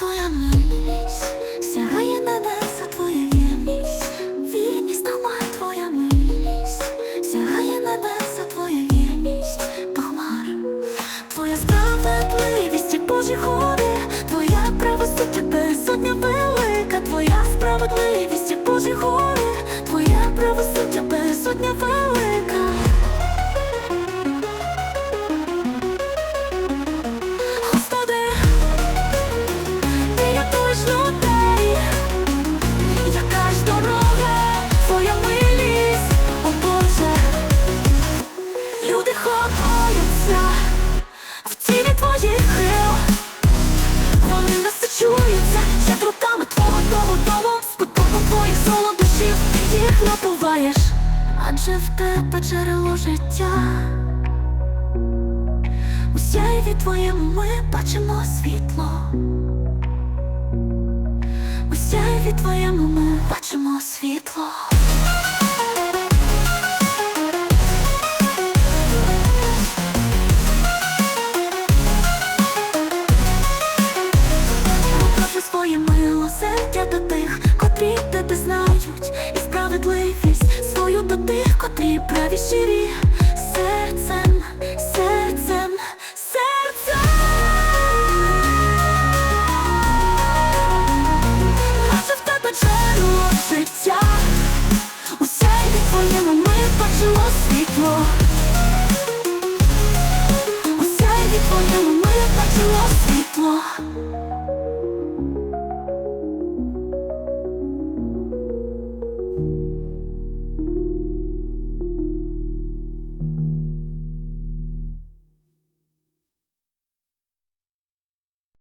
твоя милість, сягає небеса твоя вірність, вірність тримає твоя милість, сягає небеса твоя вірність, до хмар. Твоя справедливість, як Божі ходи, твоя правосуддя безсудня велика, твоя справедливість, як Божі ходи, твоя правосуддя безсудня велика. Яка ж дорога, твоя милість, о Боже, люди ховаються в тілі твоїх хил, вони насичуються ще руками твого дому дому, спокою твоїх солодощів, ти їх напуваєш, адже в тебе джерело життя. У сяйві твоєму ми бачимо світло світлі твоєму ми бачимо світло. Прошу своє милосердя до тих, котрі тебе знають, і справедливість свою до тих, котрі праві щирі серця. ньому ми бачимо світло. У сяйві твоєму